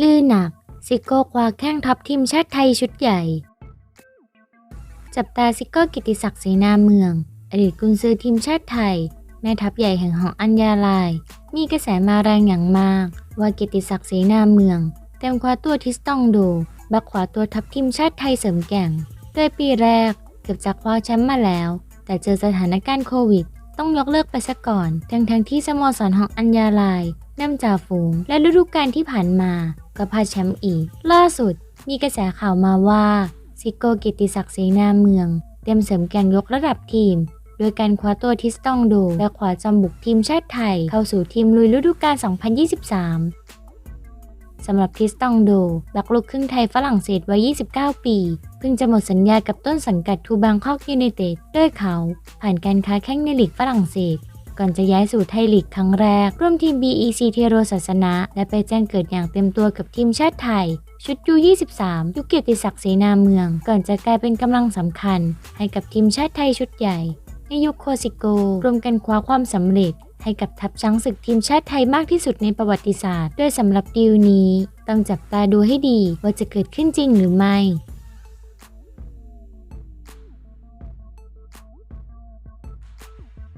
ลื่นหนัก ซิโก้คว้าแข้งทัพทีมชาติไทยชุดใหญ่ จับตาซิโก้กิติศักดิ์ศรีนาเมือง อดีตกุนซือทีมชาติไทย แม่ทัพใหญ่แห่งหออัญญาลาย มีกระแสมาแรงอย่างมาก ว่ากิติศักดิ์ศรีนาเมือง เต็มคว้าตัวทิสตองโด บักขวาตัวทัพทีมชาติไทยเสริมแก่งโดยปีแรกเกือบจะคว้าแชมป์มาแล้ว แต่เจอสถานการณ์โควิด ต้องยกเลิกไปซะก่อน ทั้งทั้งๆที่สโมสรหองอัญญาลายนำจ่าฝูง และฤดูกาลที่ผ่านมาก็พาแชมป์อีก ล่าสุด มีกระแสข่าวมาว่าซิโก้กิติศักดิ์ศรีนาเมือง เตรียมเสริมแกร่งยกระดับทีม โดยการคว้าตัวทิสตองโดและคว้าจอมบุกทีมชาติไทย เข้าสู่ทีมลุยฤดูกาล 2023 สำหรับทิสตองโด บักลูกครึ่งไทยฝรั่งเศสวัย 29 ปี เพิ่งจะหมดสัญญากับต้นสังกัดทูบังคอกยูไนเต็ดด้วยเขา ผ่านการค้าแข้งในลีกฝรั่งเศส ก่อนจะย้ายสู่ไทยลีกครั้งแรก ร่วมทีม BEC เทโรศาสนะและไปแจ้งเกิดอย่างเต็มตัวกับทีมชาติไทย ชุดยู23ยุคเกียรติศักดิ์ศรีนาเมือง ก่อนจะกลายเป็นกำลังสำคัญ ให้กับทีมชาติไทยชุดใหญ่ในยุคโคซิโกรวมกันคว้าความสำเร็จให้กับทัพช้างศึกทีมชาติไทยมากที่สุดในประวัติศาสตร์ ด้วยสำหรับดีลนี้ ต้องจับตาดูให้ดีว่าจะเกิดขึ้นจริงหรือไม่